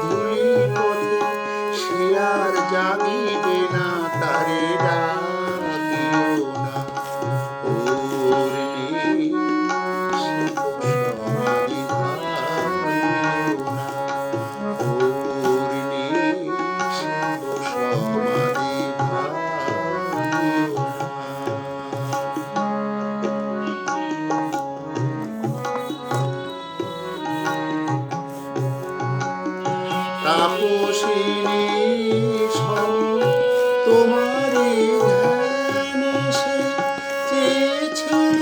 ধুলি পথে শিয়ার আর জাগি তাপসিনী তোমারই চেয়েছিল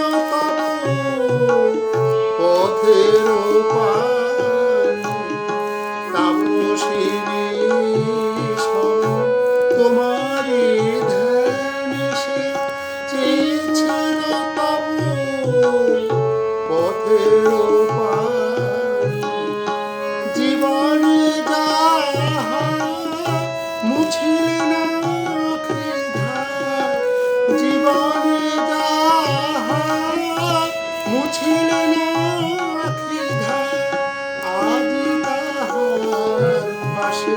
পথের তাপসিনী তোমারই চেয়েছিল পথের মুছিলে না আজি তাহার পাশে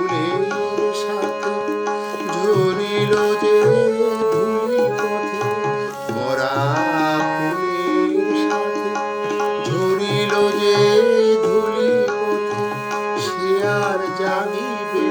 যাইবে